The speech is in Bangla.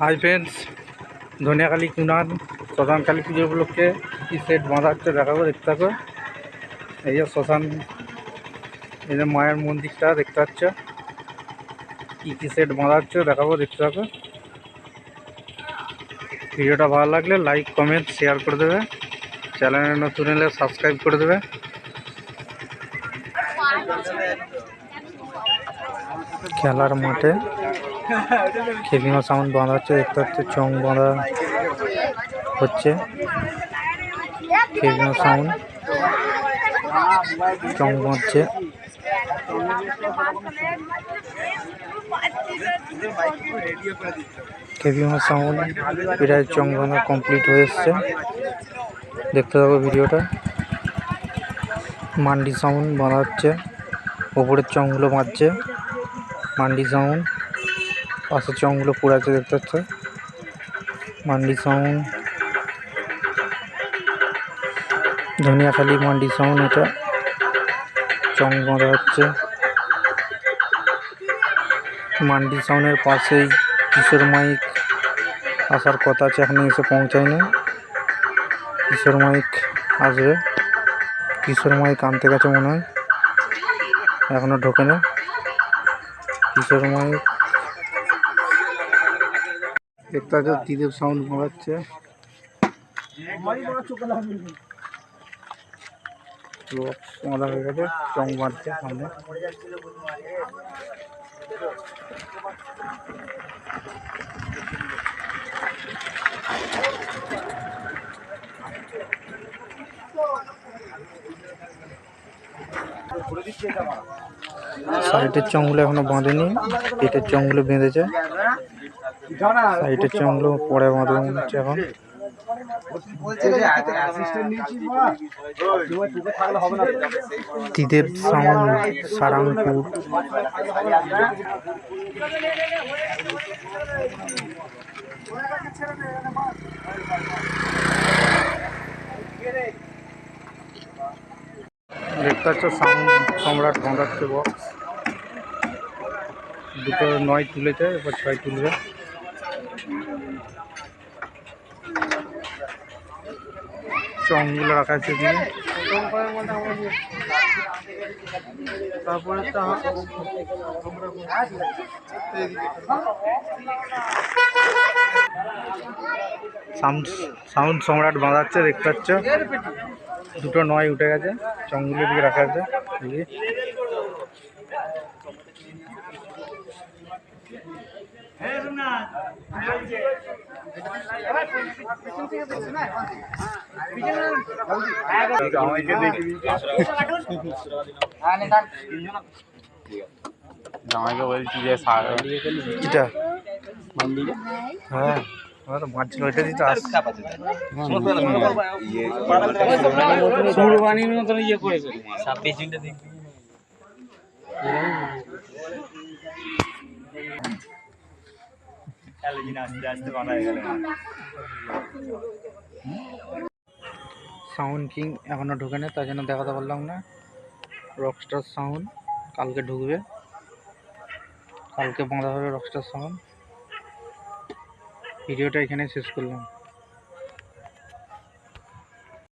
হাই ফ্রেন্ডস ধনিয়াকালী কুনান শ্মশান কালী পুজো উপলক্ষে কী সেট বাঁধা দেখাবো, দেখতে থাকো। এই যে শ্মশান, এই যে মায়ের মন্দিরটা দেখতে পাচ্ছ। কী কী সেট বাঁধা দেখাবো, দেখতে থাকো। ভিডিওটা ভালো লাগলে লাইক কমেন্ট শেয়ার করে দেবে। চ্যানেলে নতুন এলে সাবস্ক্রাইব করে দেবে। খেলার মাঠে খেলিমা সাউন্ড বাঁধা হচ্ছে, দেখতে পাচ্ছে চং বাঁধা হচ্ছে। খেলিমা সাউন্ড চং বাঁধছে। খেলিমা সাউন্ড প্রায় চং বাঁধা কমপ্লিট হয়ে এসছে। দেখতে থাকো ভিডিওটা। মান্ডি সাউন্ড বাঁধা হচ্ছে। ওপরের চংগুলো বাঁধছে। মান্ডি সাউন্ড। পাশের চংগুলো পড়ে আছে দেখতে পাচ্ছ। মান্ডি সাউন্ড ধনিয়াখালি মান্ডি সাউন্ড এটা। চং বাঁধা হচ্ছে। মান্ডি সাউন্ডের পাশেই কিশোর মাইক আসার কথা আছে, এখনও এসে পৌঁছায়নি। কিশোর মাইক আসবে। কিশোর মাইক আনতে গেছে মনে হয়। এখনও ঢোকে না কিশোর মাইক দেখতে পাচ্ছ দিদেব সাউন্ড গেছে চং সামনে। সাইডের চংগুলো এখনও বাঁধেনি পেটের চংগুলো বেঁধেছে। সাইডের চংগুলো পরে মনে হচ্ছে এখন। দিদেব সাউন্ড সারাংপুর। দেখতে পাচ্ছ সাউন্ড সম্রাট বাঁধাচ্ছে বক্স। দুটো নয় তুলেছে এবার ছয় তুলবে। চংগুলো রাখা আছে তারপরে সাউন্ড সাউন্ড সম্রাট বাঁধাচ্ছে দেখতে পাচ্ছ? দুটো নয় উঠে গেছে চংগুলো দিকে রাখা আছে দেখি জামাইকে বলছি যে সার এটা? হ্যাঁ। মতন ইয়ে করেছে। ছাব্বিশ দেখবি সাউন্ড কিং এখনও ঢুকে নেই তার জন্য দেখাতে পারলাম না। রকস্টার সাউন্ড কালকে ঢুকবে। কালকে বাঁধা হবে রকস্টার সাউন্ড ভিডিওটা এখানে শেষ করলাম।